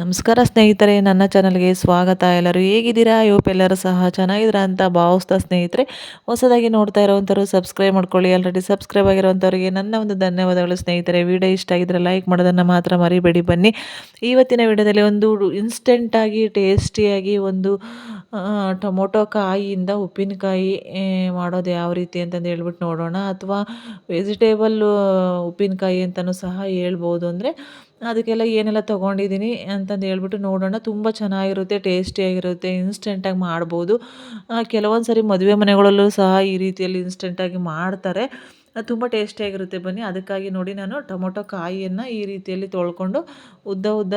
ನಮಸ್ಕಾರ ಸ್ನೇಹಿತರೆ, ನನ್ನ ಚಾನಲ್ಗೆ ಸ್ವಾಗತ. ಎಲ್ಲರೂ ಹೇಗಿದ್ದೀರಾ? ಎಲ್ಲರೂ ಸಹ ಚೆನ್ನಾಗಿದ್ದೀರಾ ಅಂತ ಭಾವಿಸ್ತಾ ಸ್ನೇಹಿತರೆ, ಹೊಸದಾಗಿ ನೋಡ್ತಾ ಇರೋವಂಥವ್ರು ಸಬ್ಸ್ಕ್ರೈಬ್ ಮಾಡ್ಕೊಳ್ಳಿ. ಆಲ್ರೆಡಿ ಸಬ್ಸ್ಕ್ರೈಬ್ ಆಗಿರೋವಂಥವ್ರಿಗೆ ನನ್ನ ಒಂದು ಧನ್ಯವಾದಗಳು ಸ್ನೇಹಿತರೆ. ವಿಡಿಯೋ ಇಷ್ಟ ಆಗಿದ್ರೆ ಲೈಕ್ ಮಾಡೋದನ್ನು ಮಾತ್ರ ಮರಿಬೇಡಿ, ಬನ್ನಿ. ಇವತ್ತಿನ ವಿಡಿಯೋದಲ್ಲಿ ಒಂದು ಇನ್ಸ್ಟೆಂಟಾಗಿ ಟೇಸ್ಟಿಯಾಗಿ ಒಂದು ಟೊಮೊಟೊ ಕಾಯಿಯಿಂದ ಉಪ್ಪಿನಕಾಯಿ ಮಾಡೋದು ಯಾವ ರೀತಿ ಅಂತಂದು ಹೇಳ್ಬಿಟ್ಟು ನೋಡೋಣ. ಅಥವಾ ವೆಜಿಟೇಬಲ್ ಉಪ್ಪಿನಕಾಯಿ ಅಂತಲೂ ಸಹ ಹೇಳ್ಬೋದು. ಅಂದರೆ ಅದಕ್ಕೆಲ್ಲ ಏನೆಲ್ಲ ತೊಗೊಂಡಿದ್ದೀನಿ ಅಂತಂದು ಹೇಳ್ಬಿಟ್ಟು ನೋಡೋಣ. ತುಂಬ ಚೆನ್ನಾಗಿರುತ್ತೆ, ಟೇಸ್ಟಿಯಾಗಿರುತ್ತೆ ಇನ್ಸ್ಟೆಂಟಾಗಿ ಮಾಡ್ಬೋದು. ಕೆಲವೊಂದು ಸರಿ ಮದುವೆ ಮನೆಗಳಲ್ಲೂ ಸಹ ಈ ರೀತಿಯಲ್ಲಿ ಇನ್ಸ್ಟೆಂಟಾಗಿ ಮಾಡ್ತಾರೆ. ತುಂಬ ಟೇಸ್ಟಿಯಾಗಿರುತ್ತೆ ಬನ್ನಿ. ಅದಕ್ಕಾಗಿ ನೋಡಿ ನಾನು ಟೊಮೊಟೊ ಕಾಯಿಯನ್ನು ಈ ರೀತಿಯಲ್ಲಿ ತೊಳ್ಕೊಂಡು ಉದ್ದ ಉದ್ದ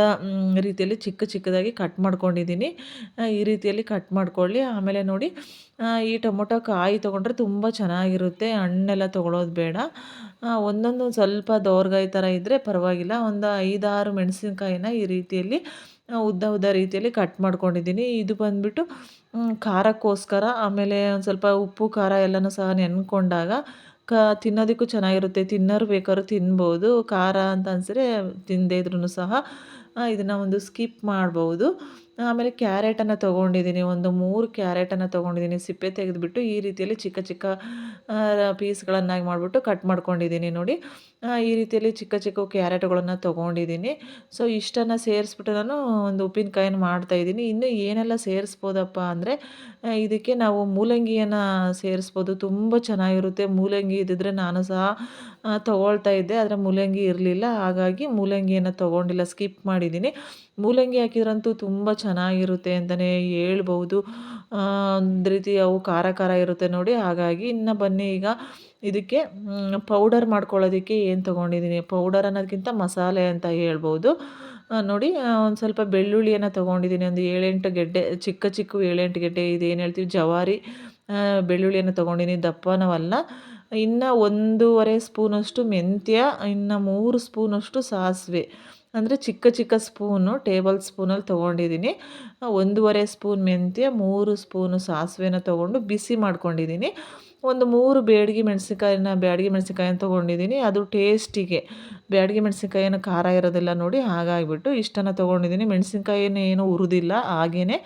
ರೀತಿಯಲ್ಲಿ ಚಿಕ್ಕ ಚಿಕ್ಕದಾಗಿ ಕಟ್ ಮಾಡ್ಕೊಂಡಿದ್ದೀನಿ. ಈ ರೀತಿಯಲ್ಲಿ ಕಟ್ ಮಾಡ್ಕೊಳ್ಳಿ. ಆಮೇಲೆ ನೋಡಿ ಈ ಟೊಮೊಟೊ ಕಾಯಿ ತೊಗೊಂಡ್ರೆ ತುಂಬ ಚೆನ್ನಾಗಿರುತ್ತೆ. ಹಣ್ಣೆಲ್ಲ ತೊಗೊಳೋದು ಬೇಡ. ಒಂದೊಂದು ಸ್ವಲ್ಪ ದೋರ್ಗಾಯಿ ಥರ ಇದ್ದರೆ ಪರವಾಗಿಲ್ಲ. ಒಂದು ಐದಾರು ಮೆಣಸಿನ್ಕಾಯಿನ ಈ ರೀತಿಯಲ್ಲಿ ಉದ್ದ ಉದ್ದ ರೀತಿಯಲ್ಲಿ ಕಟ್ ಮಾಡ್ಕೊಂಡಿದ್ದೀನಿ. ಇದು ಬಂದುಬಿಟ್ಟು ಖಾರಕ್ಕೋಸ್ಕರ, ಆಮೇಲೆ ಒಂದು ಸ್ವಲ್ಪ ಉಪ್ಪು, ಖಾರ ಎಲ್ಲನೂ ಸಹ ನೆನ್ಕೊಂಡಾಗ, ಕ, ತಿನ್ನೋದಕ್ಕೂ ಚೆನ್ನಾಗಿರುತ್ತೆ. ತಿನ್ನೋರು ಬೇಕಾದ್ರೂ ತಿನ್ಬೋದು. ಖಾರ ಅಂತ ಅನ್ಸಿದ್ರೆ ತಿನ್ನದೇ ಇದ್ರೂ ಸಹ ಇದನ್ನು ಒಂದು ಸ್ಕಿಪ್ ಮಾಡ್ಬೋದು. ಆಮೇಲೆ ಕ್ಯಾರೆಟನ್ನು ತೊಗೊಂಡಿದ್ದೀನಿ, ಒಂದು ಮೂರು ಕ್ಯಾರೆಟನ್ನು ತೊಗೊಂಡಿದ್ದೀನಿ. ಸಿಪ್ಪೆ ತೆಗೆದುಬಿಟ್ಟು ಈ ರೀತಿಯಲ್ಲಿ ಚಿಕ್ಕ ಚಿಕ್ಕ ಪೀಸ್ಗಳನ್ನಾಗಿ ಮಾಡಿಬಿಟ್ಟು ಕಟ್ ಮಾಡ್ಕೊಂಡಿದ್ದೀನಿ ನೋಡಿ. ಈ ರೀತಿಯಲ್ಲಿ ಚಿಕ್ಕ ಚಿಕ್ಕ ಕ್ಯಾರೆಟ್ಗಳನ್ನು ತೊಗೊಂಡಿದ್ದೀನಿ. ಸೊ, ಇಷ್ಟನ್ನು ಸೇರಿಸ್ಬಿಟ್ಟು ನಾನು ಒಂದು ಉಪ್ಪಿನಕಾಯಿನ ಮಾಡ್ತಾಯಿದ್ದೀನಿ ಇನ್ನು ಏನೆಲ್ಲ ಸೇರಿಸ್ಬೋದಪ್ಪ ಅಂದರೆ ಇದಕ್ಕೆ ನಾವು ಮೂಲಂಗಿಯನ್ನು ಸೇರಿಸ್ಬೋದು. ತುಂಬ ಚೆನ್ನಾಗಿರುತ್ತೆ. ಮೂಲಂಗಿ ಇದ್ದಿದ್ರೆ ನಾನು ಸಹ ತೊಗೊಳ್ತಾ ಇದ್ದೆ. ಆದರೆ ಮೂಲಂಗಿ ಇರಲಿಲ್ಲ. ಹಾಗಾಗಿ ಮೂಲಂಗಿಯನ್ನು ತೊಗೊಂಡಿಲ್ಲ. ಸ್ಕಿಪ್ ಮಾಡಿದ್ದೀನಿ. ಮೂಲಂಗಿ ಹಾಕಿದ್ರಂತೂ ತುಂಬ ಚೆನ್ನಾಗಿರುತ್ತೆ ಅಂತಲೇ ಹೇಳ್ಬೋದು ಒಂದು ರೀತಿ ಅವು ಖಾರ ಖಾರ ಇರುತ್ತೆ ನೋಡಿ. ಹಾಗಾಗಿ ಇನ್ನು ಬನ್ನಿ ಈಗ ಇದಕ್ಕೆ ಪೌಡರ್ ಮಾಡ್ಕೊಳ್ಳೋದಕ್ಕೆ ಏನು ತೊಗೊಂಡಿದ್ದೀನಿ? ಪೌಡರ್ ಅನ್ನೋದಕ್ಕಿಂತ ಮಸಾಲೆ ಅಂತ ಹೇಳ್ಬೋದು ನೋಡಿ ಒಂದು ಸ್ವಲ್ಪ ಬೆಳ್ಳುಳ್ಳಿಯನ್ನು ತೊಗೊಂಡಿದ್ದೀನಿ. ಒಂದು ಏಳೆಂಟು ಗೆಡ್ಡೆ, ಚಿಕ್ಕ ಚಿಕ್ಕ ಏಳೆಂಟು ಗೆಡ್ಡೆ ಇದೇನು ಹೇಳ್ತೀವಿ? ಜವಾರಿ ಬೆಳ್ಳುಳ್ಳಿಯನ್ನು ತೊಗೊಂಡಿದ್ದೀನಿ. ದಪ್ಪನವಲ್ಲ. ಇನ್ನು ಒಂದೂವರೆ ಸ್ಪೂನಷ್ಟು ಮೆಂತ್ಯ, ಇನ್ನು ಮೂರು ಸ್ಪೂನಷ್ಟು ಸಾಸಿವೆ. ಅಂದರೆ ಚಿಕ್ಕ ಚಿಕ್ಕ ಸ್ಪೂನು ಟೇಬಲ್ ಸ್ಪೂನಲ್ಲಿ ತೊಗೊಂಡಿದ್ದೀನಿ. ಒಂದೂವರೆ ಸ್ಪೂನ್ ಮೆಂತ್ಯ, ಮೂರು ಸ್ಪೂನು ಸಾಸಿವೆನ ತೊಗೊಂಡು ಬಿಸಿ ಮಾಡ್ಕೊಂಡಿದ್ದೀನಿ. ಒಂದು ಮೂರು ಬೇಡಿಗೆ ಮೆಣಸಿನ್ಕಾಯಿನ, ಬ್ಯಾಡಿಗೆ ಮೆಣಸಿನ್ಕಾಯಿನ ತೊಗೊಂಡಿದ್ದೀನಿ. ಅದು ಟೇಸ್ಟಿಗೆ. ಬ್ಯಾಡಿಗೆ ಮೆಣಸಿನ್ಕಾಯಿನ ಖಾರ ಇರೋದಿಲ್ಲ ನೋಡಿ, ಹಾಗಾಗಿಬಿಟ್ಟು ಇಷ್ಟನ್ನು ತೊಗೊಂಡಿದ್ದೀನಿ. ಮೆಣಸಿನ್ಕಾಯಿನ ಏನೂ ಉರಿದಿಲ್ಲ ಹಾಗೇ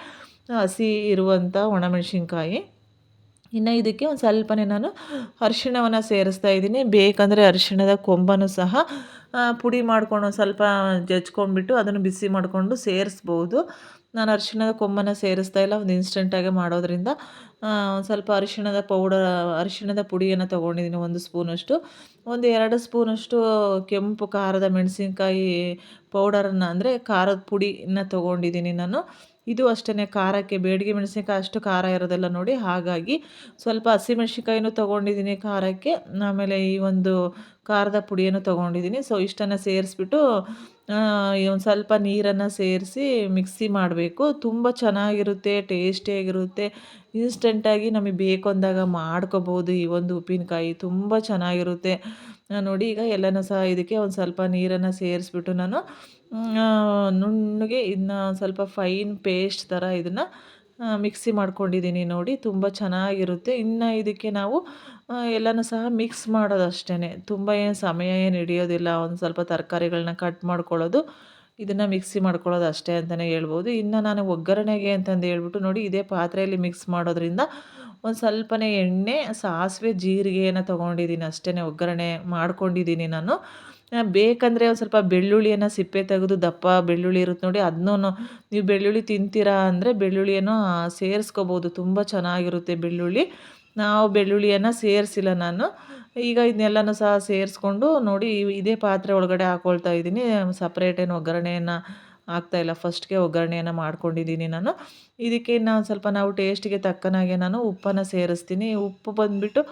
ಹಸಿ ಇರುವಂಥ ಒಣಮೆಣಸಿನ್ಕಾಯಿ ಇನ್ನು ಇದಕ್ಕೆ ಒಂದು ಸ್ವಲ್ಪನೇ ನಾನು ಅರಿಶಿಣವನ್ನು ಸೇರಿಸ್ತಾ ಇದ್ದೀನಿ. ಬೇಕಂದರೆ ಅರಿಶಿಣದ ಕೊಂಬನೂ ಸಹ ಪುಡಿ ಮಾಡ್ಕೊಂಡು ಸ್ವಲ್ಪ ಜಜ್ಕೊಂಡ್ಬಿಟ್ಟು ಅದನ್ನು ಬಿಸಿ ಮಾಡಿಕೊಂಡು ಸೇರಿಸ್ಬೋದು. ನಾನು ಅರಿಶಿಣದ ಕೊಂಬನ್ನು ಸೇರಿಸ್ತಾ ಇಲ್ಲ, ಒಂದು ಇನ್ಸ್ಟೆಂಟಾಗೆ ಮಾಡೋದ್ರಿಂದ. ಒಂದು ಸ್ವಲ್ಪ ಅರಿಶಿಣದ ಪೌಡರ್ ಅರಿಶಿಣದ ಪುಡಿಯನ್ನು ತೊಗೊಂಡಿದ್ದೀನಿ ಒಂದು ಸ್ಪೂನಷ್ಟು. ಒಂದು ಎರಡು ಸ್ಪೂನಷ್ಟು ಕೆಂಪು ಖಾರದ ಮೆಣಸಿನ್ಕಾಯಿ ಪೌಡರನ್ನು ಅಂದರೆ ಖಾರದ ಪುಡಿನ ತೊಗೊಂಡಿದ್ದೀನಿ ನಾನು. ಇದು ಅಷ್ಟೇ ಖಾರಕ್ಕೆ, ಬೇಡಿಗೆ ಮೆಣಸಿನ್ಕಾಯಿ ಅಷ್ಟು ಖಾರ ಇರೋದಿಲ್ಲ ನೋಡಿ. ಹಾಗಾಗಿ ಸ್ವಲ್ಪ ಹಸಿಮೆಣ್ಸಿನ್ಕಾಯಿನೂ ತೊಗೊಂಡಿದ್ದೀನಿ ಖಾರಕ್ಕೆ. ಆಮೇಲೆ ಈ ಒಂದು ಖಾರದ ಪುಡಿಯನ್ನು ತೊಗೊಂಡಿದ್ದೀನಿ. ಸೊ ಇಷ್ಟನ್ನು ಸೇರಿಸ್ಬಿಟ್ಟು ಒಂದು ಸ್ವಲ್ಪ ನೀರನ್ನು ಸೇರಿಸಿ ಮಿಕ್ಸಿ ಮಾಡಬೇಕು. ತುಂಬ ಚೆನ್ನಾಗಿರುತ್ತೆ ಟೇಸ್ಟಿಯಾಗಿರುತ್ತೆ ಇನ್ಸ್ಟೆಂಟಾಗಿ ನಮಗೆ ಬೇಕು ಅಂದಾಗ ಮಾಡ್ಕೋಬೋದು ಈ ಒಂದು ಉಪ್ಪಿನಕಾಯಿ. ತುಂಬ ಚೆನ್ನಾಗಿರುತ್ತೆ. ನೋಡಿ, ಈಗ ಎಲ್ಲನೂ ಸಹ ಇದಕ್ಕೆ ಒಂದು ಸ್ವಲ್ಪ ನೀರನ್ನು ಸೇರಿಸ್ಬಿಟ್ಟು ನಾನು ನುಣ್ಣಗೆ ಇದನ್ನ ಸ್ವಲ್ಪ ಫೈನ್ ಪೇಸ್ಟ್ ಥರ ಇದನ್ನು ಮಿಕ್ಸಿ ಮಾಡ್ಕೊಂಡಿದ್ದೀನಿ ನೋಡಿ, ತುಂಬ ಚೆನ್ನಾಗಿರುತ್ತೆ. ಇನ್ನು ಇದಕ್ಕೆ ನಾವು ಎಲ್ಲನೂ ಸಹ ಮಿಕ್ಸ್ ಮಾಡೋದು ಅಷ್ಟೇ ತುಂಬ ಏನು ಸಮಯ ಏನು ಹಿಡಿಯೋದಿಲ್ಲ, ಒಂದು ಸ್ವಲ್ಪ ತರಕಾರಿಗಳನ್ನ ಕಟ್ ಮಾಡ್ಕೊಳ್ಳೋದು, ಇದನ್ನು ಮಿಕ್ಸಿ ಮಾಡ್ಕೊಳ್ಳೋದು ಅಷ್ಟೇ ಅಂತಲೇ ಹೇಳ್ಬೋದು. ಇನ್ನು ನಾನು ಒಗ್ಗರಣೆಗೆ ಅಂತಂದು ಹೇಳ್ಬಿಟ್ಟು ನೋಡಿ, ಇದೇ ಪಾತ್ರೆಯಲ್ಲಿ ಮಿಕ್ಸ್ ಮಾಡೋದ್ರಿಂದ ಒಂದು ಸ್ವಲ್ಪನೇ ಎಣ್ಣೆ, ಸಾಸಿವೆ, ಜೀರಿಗೆಯನ್ನು ತೊಗೊಂಡಿದ್ದೀನಿ ಅಷ್ಟೇ ಒಗ್ಗರಣೆ ಮಾಡ್ಕೊಂಡಿದ್ದೀನಿ ನಾನು. ಬೇಕಂದರೆ ಒಂದು ಸ್ವಲ್ಪ ಬೆಳ್ಳುಳ್ಳಿಯನ್ನು ಸಿಪ್ಪೆ ತೆಗೆದು ದಪ್ಪ ಬೆಳ್ಳುಳ್ಳಿ ಇರುತ್ತೆ ನೋಡಿ, ಅದನ್ನೂ ನೀವು ಬೆಳ್ಳುಳ್ಳಿ ತಿಂತೀರಾ ಅಂದರೆ ಬೆಳ್ಳುಳ್ಳಿಯನ್ನು ಸೇರಿಸ್ಕೋಬೋದು, ತುಂಬ ಚೆನ್ನಾಗಿರುತ್ತೆ ಬೆಳ್ಳುಳ್ಳಿ. ನಾವು ಬೆಳ್ಳುಳ್ಳಿಯನ್ನು ಸೇರಿಸಿಲ್ಲ ನಾನು. ಈಗ ಇದನ್ನೆಲ್ಲನೂ ಸಹ ಸೇರಿಸ್ಕೊಂಡು ನೋಡಿ, ಇದೇ ಪಾತ್ರೆ ಒಳಗಡೆ ಹಾಕ್ಕೊಳ್ತಾ ಇದ್ದೀನಿ ಸಪ್ರೇಟ್ ಏನು ಒಗ್ಗರಣೆಯನ್ನು ಆಗ್ತಾಯಿಲ್ಲ ಫಸ್ಟ್ಗೆ ಒಗ್ಗರಣೆಯನ್ನು ಮಾಡ್ಕೊಂಡಿದ್ದೀನಿ ನಾನು. ಇದಕ್ಕೆ ನಾನು ಸ್ವಲ್ಪ ನಾವು ಟೇಸ್ಟಿಗೆ ತಕ್ಕನಾಗೆ ನಾನು ಉಪ್ಪನ್ನು ಸೇರಿಸ್ತೀನಿ. ಉಪ್ಪು ಬಂದುಬಿಟ್ಟು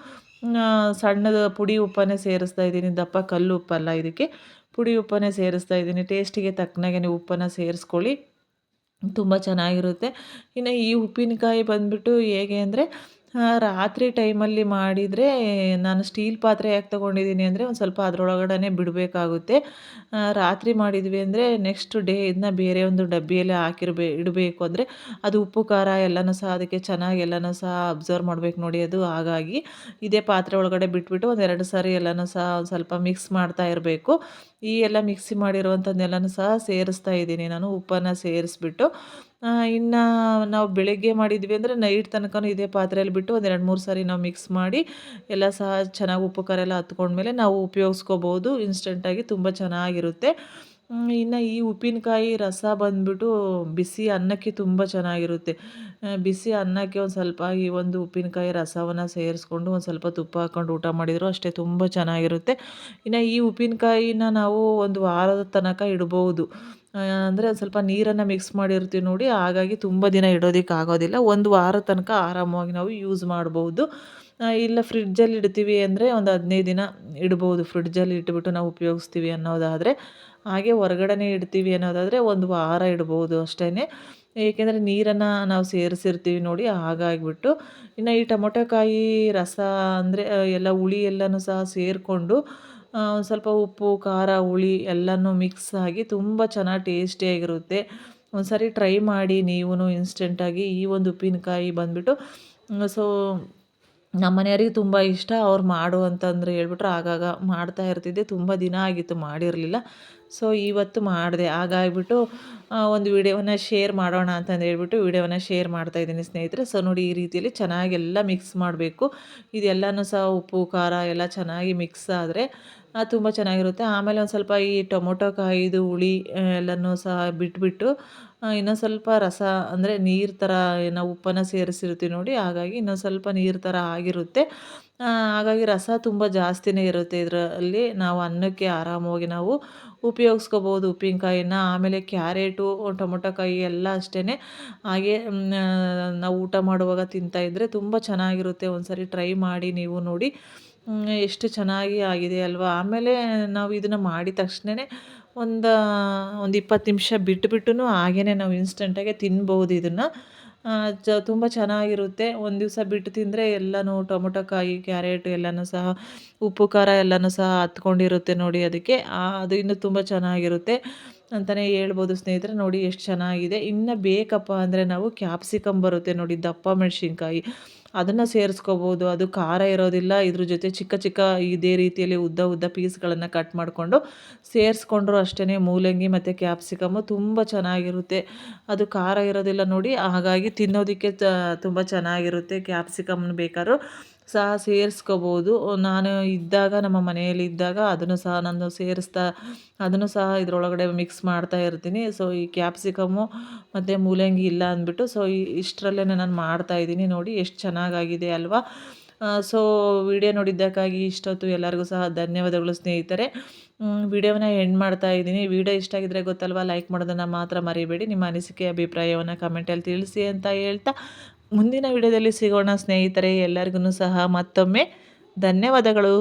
ಸಣ್ಣದ ಪುಡಿ ಉಪ್ಪನ್ನೇ ಸೇರಿಸ್ತಾ ಇದ್ದೀನಿ. ದಪ್ಪ ಕಲ್ಲು ಉಪ್ಪಲ್ಲ ಇದಕ್ಕೆ. ಪುಡಿ ಉಪ್ಪನ್ನೇ ಸೇರಿಸ್ತಾ ಇದ್ದೀನಿ. ಟೇಸ್ಟಿಗೆ ತಕ್ಕನಾಗೆ ನೀವು ಉಪ್ಪನ್ನು ಸೇರಿಸ್ಕೊಳ್ಳಿ. ತುಂಬ ಚೆನ್ನಾಗಿರುತ್ತೆ. ಇನ್ನು ಈ ಉಪ್ಪಿನಕಾಯಿ ಬಂದುಬಿಟ್ಟು ಹೇಗೆ ಅಂದರೆ ರಾತ್ರಿ ಟೈಮಲ್ಲಿ ಮಾಡಿದರೆ ನಾನು ಸ್ಟೀಲ್ ಪಾತ್ರೆ ಯಾಕೆ ತೊಗೊಂಡಿದ್ದೀನಿ ಅಂದರೆ ಒಂದು ಸ್ವಲ್ಪ ಅದರೊಳಗಡೆ ಬಿಡಬೇಕಾಗುತ್ತೆ. ರಾತ್ರಿ ಮಾಡಿದ್ವಿ ಅಂದರೆ ನೆಕ್ಸ್ಟ್ ಡೇ ಇದನ್ನ ಬೇರೆ ಒಂದು ಡಬ್ಬಿಯಲ್ಲಿ ಹಾಕಿರ್ಬೇ, ಇಡಬೇಕು ಅಂದರೆ ಅದು ಉಪ್ಪು, ಖಾರ ಎಲ್ಲನೂ ಸಹ ಅದಕ್ಕೆ ಚೆನ್ನಾಗಿ ಎಲ್ಲನೂ ಸಹ ಅಬ್ಸರ್ವ್ ಮಾಡಬೇಕು ನೋಡಿ ಅದು ಹಾಗಾಗಿ. ಇದೇ ಪಾತ್ರೆ ಒಳಗಡೆ ಬಿಟ್ಬಿಟ್ಟು ಒಂದೆರಡು ಸಾರಿ ಎಲ್ಲನೂ ಸಹ ಸ್ವಲ್ಪ ಮಿಕ್ಸ್ ಮಾಡ್ತಾ ಇರಬೇಕು. ಈ ಎಲ್ಲ ಮಿಕ್ಸಿ ಮಾಡಿರುವಂಥದ್ದನ್ನೆಲ್ಲನೂ ಸಹ ಸೇರಿಸ್ತಾ ಇದ್ದೀನಿ ನಾನು ಉಪ್ಪನ್ನು ಸೇರಿಸ್ಬಿಟ್ಟು. ಇನ್ನು ನಾವು ಬೆಳಗ್ಗೆ ಮಾಡಿದ್ವಿ ಅಂದರೆ ನೈಟ್ ತನಕನೂ ಇದೇ ಪಾತ್ರೆಯಲ್ಲಿ ಬಿಟ್ಟು ಒಂದು ಎರಡು ಮೂರು ಸಾರಿ ನಾವು ಮಿಕ್ಸ್ ಮಾಡಿ ಎಲ್ಲ ಸಹ ಚೆನ್ನಾಗಿ ಉಪ್ಪು ಖಾರ ಎಲ್ಲ ಹತ್ಕೊಂಡ್ಮೇಲೆ ನಾವು ಉಪಯೋಗಿಸ್ಕೋಬೋದು ಇನ್ಸ್ಟೆಂಟಾಗಿ ತುಂಬ ಚೆನ್ನಾಗಿರುತ್ತೆ. ಇನ್ನು ಈ ಉಪ್ಪಿನಕಾಯಿ ರಸ ಬಂದುಬಿಟ್ಟು ಬಿಸಿ ಅನ್ನಕ್ಕೆ ತುಂಬ ಚೆನ್ನಾಗಿರುತ್ತೆ. ಬಿಸಿ ಅನ್ನಕ್ಕೆ ಒಂದು ಸ್ವಲ್ಪ ಈ ಒಂದು ಉಪ್ಪಿನಕಾಯಿ ರಸವನ್ನು ಸೇರಿಸ್ಕೊಂಡು ಒಂದು ಸ್ವಲ್ಪ ತುಪ್ಪ ಹಾಕ್ಕೊಂಡು ಊಟ ಮಾಡಿದರೂ ಅಷ್ಟೇ, ತುಂಬ ಚೆನ್ನಾಗಿರುತ್ತೆ. ಇನ್ನು ಈ ಉಪ್ಪಿನಕಾಯಿನ ನಾವು ಒಂದು ವಾರದ ತನಕ ಇಡ್ಬೋದು. ಅಂದರೆ ಒಂದು ಸ್ವಲ್ಪ ನೀರನ್ನು ಮಿಕ್ಸ್ ಮಾಡಿರ್ತೀವಿ ನೋಡಿ, ಹಾಗಾಗಿ ತುಂಬ ದಿನ ಇಡೋದಕ್ಕೆ ಆಗೋದಿಲ್ಲ ಒಂದು ವಾರದ ತನಕ ಆರಾಮವಾಗಿ ನಾವು ಯೂಸ್ ಮಾಡ್ಬೋದು. ಇಲ್ಲ ಫ್ರಿಡ್ಜಲ್ಲಿ ಇಡ್ತೀವಿ ಅಂದರೆ ಒಂದು ಹದಿನೈದು ದಿನ ಇಡ್ಬೋದು. ಫ್ರಿಡ್ಜಲ್ಲಿ ಇಟ್ಬಿಟ್ಟು ನಾವು ಉಪಯೋಗಿಸ್ತೀವಿ ಅನ್ನೋದಾದರೆ, ಹಾಗೆ ಹೊರಗಡೆನೇ ಇಡ್ತೀವಿ ಅನ್ನೋದಾದರೆ ಒಂದು ವಾರ ಇಡ್ಬೋದು ಅಷ್ಟೇ ಏಕೆಂದರೆ ನೀರನ್ನು ನಾವು ಸೇರಿಸಿರ್ತೀವಿ ನೋಡಿ, ಹಾಗಾಗಿಬಿಟ್ಟು. ಇನ್ನು ಈ ಟೊಮೊಟೊಕಾಯಿ ರಸ ಅಂದರೆ ಎಲ್ಲ ಹುಳಿ ಎಲ್ಲನೂ ಸಹ ಸೇರಿಕೊಂಡು ಸ್ವಲ್ಪ ಉಪ್ಪು, ಖಾರ, ಹುಳಿ ಎಲ್ಲನೂ ಮಿಕ್ಸ್ ಆಗಿ ತುಂಬ ಚೆನ್ನಾಗಿ ಟೇಸ್ಟಿಯಾಗಿರುತ್ತೆ ಒಂದು ಸಾರಿ ಟ್ರೈ ಮಾಡಿ ನೀವು ಇನ್ಸ್ಟೆಂಟಾಗಿ ಈ ಒಂದು ಉಪ್ಪಿನಕಾಯಿ ಬಂದುಬಿಟ್ಟು ಸೊ ನಮ್ಮ ಮನೆಯವ್ರಿಗೆ ತುಂಬ ಇಷ್ಟ. ಅವ್ರು ಮಾಡು ಅಂತಂದ್ರೆ ಹೇಳ್ಬಿಟ್ರೆ. ಆಗಾಗ ಮಾಡ್ತಾ ಇರ್ತಿದ್ದೆ. ತುಂಬ ದಿನ ಆಗಿತ್ತು ಮಾಡಿರಲಿಲ್ಲ. ಸೊ ಇವತ್ತು ಮಾಡಿದೆ. ಹಾಗಾಗಿಬಿಟ್ಟು ಒಂದು ವಿಡಿಯೋವನ್ನು ಶೇರ್ ಮಾಡೋಣ ಅಂತಂದು ಹೇಳ್ಬಿಟ್ಟು ವಿಡಿಯೋವನ್ನು ಶೇರ್ ಮಾಡ್ತಾ ಇದ್ದೀನಿ ಸ್ನೇಹಿತರೆ. ಸೊ ನೋಡಿ ಈ ರೀತಿಯಲ್ಲಿ ಚೆನ್ನಾಗೆಲ್ಲ ಮಿಕ್ಸ್ ಮಾಡಬೇಕು. ಇದೆಲ್ಲನೂ ಸಹ ಉಪ್ಪು, ಖಾರ ಎಲ್ಲ ಚೆನ್ನಾಗಿ ಮಿಕ್ಸ್ ಆದರೆ ತುಂಬ ಚೆನ್ನಾಗಿರುತ್ತೆ. ಆಮೇಲೆ ಒಂದು ಸ್ವಲ್ಪ ಈ ಟೊಮೊಟೊ ಕಾಯಿದು, ಹುಳಿ ಎಲ್ಲನೂ ಸಹ ಬಿಟ್ಬಿಟ್ಟು ಇನ್ನೊಂದು ಸ್ವಲ್ಪ ರಸ, ಅಂದರೆ ನೀರು ಥರ ನಾವು ಉಪ್ಪನ್ನು ಸೇರಿಸಿರ್ತೀವಿ ನೋಡಿ, ಹಾಗಾಗಿ ಇನ್ನೊಂದು ಸ್ವಲ್ಪ ನೀರು ಥರ ಆಗಿರುತ್ತೆ. ಹಾಗಾಗಿ ರಸ ತುಂಬ ಜಾಸ್ತಿನೇ ಇರುತ್ತೆ ಇದರಲ್ಲಿ. ನಾವು ಅನ್ನಕ್ಕೆ ಆರಾಮವಾಗಿ ನಾವು ಉಪಯೋಗಿಸ್ಕೋಬೋದು ಉಪ್ಪಿನಕಾಯಿನ. ಆಮೇಲೆ ಕ್ಯಾರೆಟು ಟೊಮೊಟೊಕಾಯಿ ಎಲ್ಲ ಅಷ್ಟೇ ಹಾಗೆ ನಾವು ಊಟ ಮಾಡುವಾಗ ತಿಂತಾಯಿದ್ರೆ ತುಂಬ ಚೆನ್ನಾಗಿರುತ್ತೆ. ಒಂದು ಸರಿ ಟ್ರೈ ಮಾಡಿ ನೀವು ನೋಡಿ. ಎಷ್ಟು ಚೆನ್ನಾಗಿ ಆಗಿದೆ ಅಲ್ವಾ? ಆಮೇಲೆ ನಾವು ಇದನ್ನು ಮಾಡಿದ ತಕ್ಷಣವೇ ಒಂದು ಒಂದು ಇಪ್ಪತ್ತು ನಿಮಿಷ ಬಿಟ್ಟು ಹಾಗೆಯೇ ನಾವು ಇನ್ಸ್ಟೆಂಟಾಗೆ ತಿನ್ಬೋದು ಇದನ್ನು. ಚ, ತುಂಬ ಚೆನ್ನಾಗಿರುತ್ತೆ. ಒಂದು ದಿವಸ ಬಿಟ್ಟು ತಿಂದರೆ ಎಲ್ಲನೂ ಟೊಮೊಟೊ ಕಾಯಿ, ಕ್ಯಾರೆಟ್ ಎಲ್ಲನೂ ಸಹ, ಉಪ್ಪು ಖಾರ ಎಲ್ಲನೂ ಸಹ ಹತ್ಕೊಂಡಿರುತ್ತೆ ನೋಡಿ ಅದಕ್ಕೆ. ಅದು ಇನ್ನೂ ತುಂಬ ಚೆನ್ನಾಗಿರುತ್ತೆ. ಅಂತಲೇ ಹೇಳ್ಬೋದು ಸ್ನೇಹಿತರೆ, ನೋಡಿ ಎಷ್ಟು ಚೆನ್ನಾಗಿದೆ. ಇನ್ನು ಬೇಕಪ್ಪ ಅಂದರೆ ನಾವು ಕ್ಯಾಪ್ಸಿಕಮ್ ಬರುತ್ತೆ ನೋಡಿ, ದಪ್ಪ ಮೆಣಸಿನ್ಕಾಯಿ. ಅದನ್ನು ಸೇರಿಸ್ಕೋಬೋದು. ಅದು ಖಾರ ಇರೋದಿಲ್ಲ. ಇದ್ರ ಜೊತೆ ಚಿಕ್ಕ ಚಿಕ್ಕ ಇದೇ ರೀತಿಯಲ್ಲಿ ಉದ್ದ ಉದ್ದ ಪೀಸ್ಗಳನ್ನು ಕಟ್ ಮಾಡಿಕೊಂಡು ಸೇರಿಸ್ಕೊಂಡ್ರು ಅಷ್ಟೇ ಮೂಲಂಗಿ ಮತ್ತು ಕ್ಯಾಪ್ಸಿಕಮ್ಮು ತುಂಬ ಚೆನ್ನಾಗಿರುತ್ತೆ. ಅದು ಖಾರ ಇರೋದಿಲ್ಲ ನೋಡಿ, ಹಾಗಾಗಿ ತಿನ್ನೋದಕ್ಕೆ ತುಂಬ ಚೆನ್ನಾಗಿರುತ್ತೆ. ಕ್ಯಾಪ್ಸಿಕಮ್ನ ಬೇಕಾದ್ರೂ. ಸಹ ಸೇರಿಸ್ಕೋಬೋದು. ನಾನು ಇದ್ದಾಗ, ನಮ್ಮ ಮನೆಯಲ್ಲಿ ಇದ್ದಾಗ ಅದನ್ನು ಸಹ ನಾನು ಸೇರಿಸ್ತಾ, ಅದನ್ನು ಸಹ ಇದರೊಳಗಡೆ ಮಿಕ್ಸ್ ಮಾಡ್ತಾ ಇರ್ತೀನಿ. ಸೊ ಈ ಕ್ಯಾಪ್ಸಿಕಮ್ಮು ಮತ್ತು ಮೂಲಂಗಿ ಇಲ್ಲ ಅಂದ್ಬಿಟ್ಟು ಸೊ ಇಷ್ಟರಲ್ಲೇ ನಾನು ಮಾಡ್ತಾ ಇದ್ದೀನಿ. ನೋಡಿ, ಎಷ್ಟು ಚೆನ್ನಾಗಾಗಿದೆ ಅಲ್ವಾ? ಸೊ ವಿಡಿಯೋ ನೋಡಿದ್ದಕ್ಕಾಗಿ ಇಷ್ಟೊತ್ತು ಎಲ್ಲರಿಗೂ ಸಹ ಧನ್ಯವಾದಗಳು ಸ್ನೇಹಿತರೆ. ವಿಡಿಯೋನ ಎಂಡ್ ಮಾಡ್ತಾ ಇದ್ದೀನಿ. ವಿಡಿಯೋ ಇಷ್ಟ ಆಗಿದ್ರೆ ಗೊತ್ತಲ್ವಾ? ಲೈಕ್ ಮಾಡೋದನ್ನು ಮಾತ್ರ ಮರಿಬೇಡಿ. ನಿಮ್ಮ ಅನಿಸಿಕೆ, ಅಭಿಪ್ರಾಯವನ್ನು ಕಮೆಂಟಲ್ಲಿ ತಿಳಿಸಿ ಅಂತ ಹೇಳ್ತಾ ಮುಂದಿನ ವಿಡಿಯೋದಲ್ಲಿ ಸಿಗೋಣ ಸ್ನೇಹಿತರೆ ಎಲ್ಲರಿಗೂ ಸಹ ಮತ್ತೊಮ್ಮೆ ಧನ್ಯವಾದಗಳು.